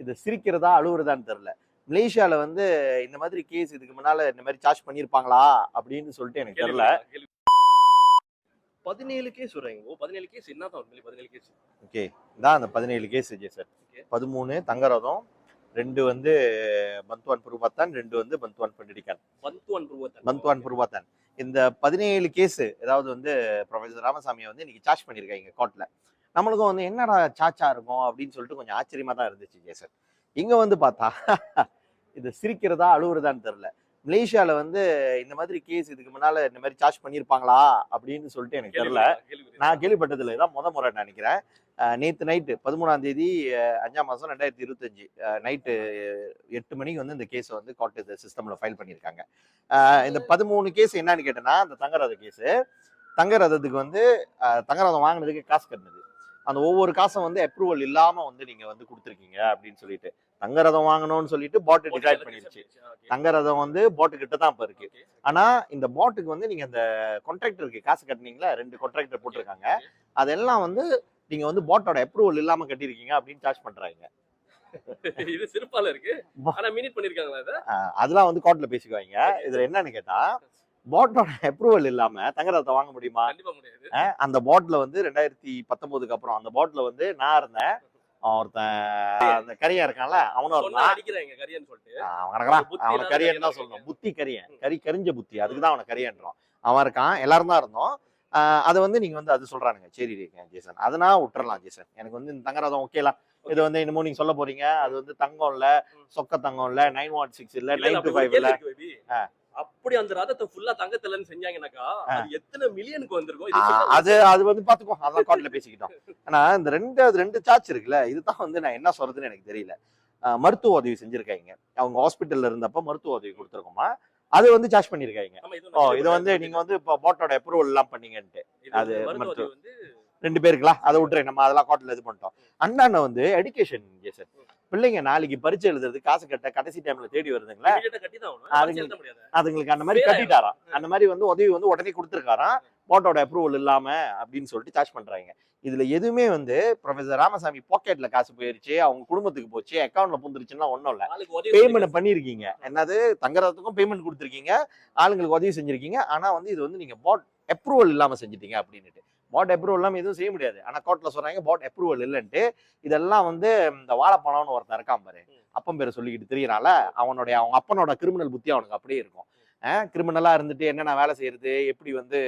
இது சிரிக்கிறதா அழுவுறதான்னு தெரில மலேசியால வந்து இந்த மாதிரி கேஸ் இதுக்கு முன்னால இந்த மாதிரி சார்ஜ் பண்ணியிருப்பாங்களா? அப்படின்னு சொல்லிட்டு எனக்கு தெரியல. பதினேழு கேஸ் வராங்க ஓ பதினேழு கேஸ் என்ன தான் பதினேழு கேஸ் ஓகே இதான் அந்த பதினேழு கேஸ் சார். Okay. பதிமூணு தங்கரதம் ரெண்டு வந்து பந்த்வான் புருபாத்தான் ரெண்டு வந்து பந்த்வான் பண்டிடிக்கான். பந்துவான் புருவத்தன். பந்த்வான் புருபாத்தான் இந்த பதினேழு கேஸ் ஏதாவது வந்து ப்ரொஃபசர் ராமசாமியை வந்து இன்னைக்கு சார்ஜ் பண்ணியிருக்காங்க கோர்ட்ல நம்மளுக்கும் வந்து என்னடா சாச்சா இருக்கும்? அப்படின்னு சொல்லிட்டு கொஞ்சம் ஆச்சரியமா தான் இருந்துச்சு ஜேசன். இங்க வந்து பார்த்தா இது சிரிக்கிறதா அழுவுறதான்னு தெரில மலேசியால வந்து இந்த மாதிரி கேஸ் இதுக்கு முன்னால இந்த மாதிரி சார்ஜ் பண்ணியிருப்பாங்களா? அப்படின்னு சொல்லிட்டு எனக்கு தெரியல. நான் கேள்விப்பட்டதில்லை. இதான் முத முறை நினைக்கிறேன். நேத்து நைட்டு பதிமூணாம் தேதி அஞ்சாம் மாதம் ரெண்டாயிரத்தி இருபத்தஞ்சு நைட்டு எட்டு மணிக்கு வந்து இந்த கேஸை வந்து கோர்ட்டு சிஸ்டமில் ஃபைல் பண்ணியிருக்காங்க. இந்த பதிமூணு கேஸ் என்னன்னு கேட்டேன்னா அந்த தங்கரத கேஸு. தங்கரதத்துக்கு வந்து தங்கரதம் வாங்கினதுக்கு காசு கட்டினது. அந்த ஒவ்வொரு காசும் வந்து அப்ரூவல் இல்லாமல் வந்து நீங்கள் வந்து கொடுத்துருக்கீங்க அப்படின்னு சொல்லிட்டு. தங்கரதம் வாங்கணும்னு சொல்லிட்டு பாட்டு டிசைட் பண்ணிருச்சு. தங்கரதம் வந்து போட்டு கிட்ட தான் இப்போ இருக்கு. ஆனா இந்த போட்டுக்கு வந்து நீங்க அந்த கான்ட்ராக்டருக்கு காசு கட்டினீங்களா? ரெண்டு கான்ட்ராக்டர் போட்டிருக்காங்க. அதெல்லாம் வந்து நீங்க வந்து போட்டோட அப்ரூவல் இல்லாம கட்டியிருக்கீங்க அப்படின்னு சார்ஜ் பண்றாங்க. இது சிறப்பால இருக்கு. ஆனா மினிட் பண்ணிருக்காங்களா இத? ஆஹ் அதெல்லாம் வந்து கோர்ட்ல பேசிக்குவாங்க. இதுல என்னன்னு கேட்டா போட்டோட அப்ரூவல் இல்லாம தங்கரத்தை வாங்க முடியுமா? அந்த போட்ல வந்து ரெண்டாயிரத்தி பத்தொன்பதுக்கு அப்புறம் அந்த போட்ல வந்து நான் இருந்தேன். ஒருத்தன் அந்த கரியா இருக்கான்ல அவனும் அவன் கரியன் தான் சொல்லணும். புத்தி கரியன் கரி கரிஞ்ச புத்தி. அதுக்கு தான் அவனை கரியன்றோம் அவன் இருக்கான். எல்லாரும் தான் இருந்தோம். அதை வந்து நீங்க வந்து அது சொல்றானுங்க. சரி ஜேசன். அதனா விட்டுறலாம் ஜேசன். எனக்கு வந்து இந்த தங்கரதம் ஓகேலாம் இது வந்து என்னமோ நீங்க சொல்ல போறீங்க. அது வந்து தங்கம் இல்ல சொக்க தங்கம் இல்ல நைன் ஒன் சிக்ஸ் இல்ல நைன் டூ ஃபைவ் இல்ல. அப்படி அந்த ரதத்தை ஃபுல்லா தங்கத்துலன்னு செஞ்சாங்கனாக்கா அது எத்தனை மில்லியனுக்கு வந்திருக்கும். அது அது வந்து பாத்துக்கோ அதான் கோர்ட்ல பேசிக்கிட்டோம். ஆனா இந்த ரெண்டு ரெண்டு சார்ஜ் இருக்குல்ல இதுதான் வந்து நான் என்ன சொல்றதுன்னு எனக்கு தெரியல. மருத்துவ உதவி செஞ்சிருக்காங்க. அவங்க ஹாஸ்பிட்டல்ல இருந்தப்ப மருத்துவ உதவி கொடுத்துருக்கோமா? அது வந்து சார்ஜ் பண்ணிருக்காங்க. ஓ இது வந்து நீங்க வந்து இப்போ போட்டோட அப்ரூவல் எல்லாம் பண்ணீங்கன்ட்டு. அது மருத்துவ ரெண்டு பேருக்குலாம் அதை விட்டுறேன் நம்ம அதெல்லாம் கோர்ட்ல இது பண்ணிட்டோம். அண்ணாண்ண வந்து எடுகேஷன் சார் பிள்ளைங்க நாளைக்கு பரீட்சை எழுதுறது காசு கட்ட கடைசி டைம்ல தேடி வருதுங்களா. அதுங்களுக்கு அந்த மாதிரி. கட்டிட்டாராம். அந்த மாதிரி வந்து உதவி வந்து உடனே கொடுத்துருக்காராம். போட்டோட அப்ரூவல் இல்லாம அப்படின்னு சொல்லிட்டு சார்ஜ் பண்றாங்க. இதுல எதுவுமே வந்து ப்ரொஃபசர் ராமசாமி பாக்கெட்ல காசு போயிருச்சு அவங்க குடும்பத்துக்கு போச்சு அக்கௌண்ட்ல புந்துருச்சுன்னா ஒண்ணும் இல்ல. பேமெண்ட் பண்ணிருக்கீங்க. என்னது? தங்கறதுக்கும் பேமெண்ட் கொடுத்துருக்கீங்க. ஆளுங்களுக்கு உதவி செஞ்சிருக்கீங்க. ஆனா வந்து இது வந்து நீங்க பாட் அப்ரூவல் இல்லாம செஞ்சிட்டீங்க அப்படின்னுட்டு. பாட் அப்ரூவல் இல்லாம எதுவும் செய்ய முடியாது. ஆனா கோர்ட்ல சொல்றாங்க பாட் அப்ரூவல் இல்லைன்ட்டு. இதெல்லாம் வந்து இந்த வாழைப்பழம்னு ஒருத்தன் இருக்கான் பாரு. அப்பன் பேரை சொல்லிக்கிட்டு தெரியறால அவனுடைய அவங்க அப்பனோட கிரிமினல் புத்தி அவனுக்கு அப்படியே இருக்கும். கிரிமினலா இருந்துட்டு என்னென்ன வேலை செய்யறது எப்படி வந்து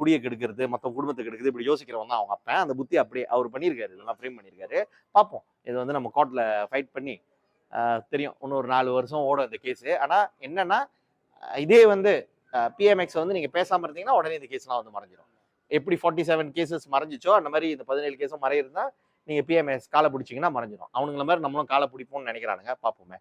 குடியை கெடுக்கிறது மொத்தம் குடும்பத்தை கெடுக்குது இப்படி யோசிக்கிறவன் தான் அவங்க அப்பன். அந்த புத்தி அப்படியே அவர் பண்ணியிருக்காரு இதெல்லாம் ஃப்ரேம் பண்ணியிருக்காரு. பார்ப்போம். இது வந்து நம்ம கோர்ட்ல ஃபைட் பண்ணி தெரியும். இன்னும் ஒரு நாலு வருஷம் ஓடும் இந்த கேஸு ஆனா என்னன்னா இதே வந்து பிஎம்எக்ஸ் வந்து நீங்க பேசாம இருந்தீங்கன்னா உடனே இந்த கேஸ்லாம் வந்து மறைஞ்சிடும் எப்படி ஃபார்ட்டி செவன் கேசஸ் மறைஞ்சிச்சோ அந்த மாதிரி இந்த பதினேழு கேஸும் மறையிருந்தா நீங்கள் பிஎம்எஸ் காலை பிடிச்சிங்கன்னா மறைஞ்சிடும் அவனுங்கள மாதிரி நம்மளும் காலை பிடிப்போம்னு நினைக்கிறானுங்க. பார்ப்போமே.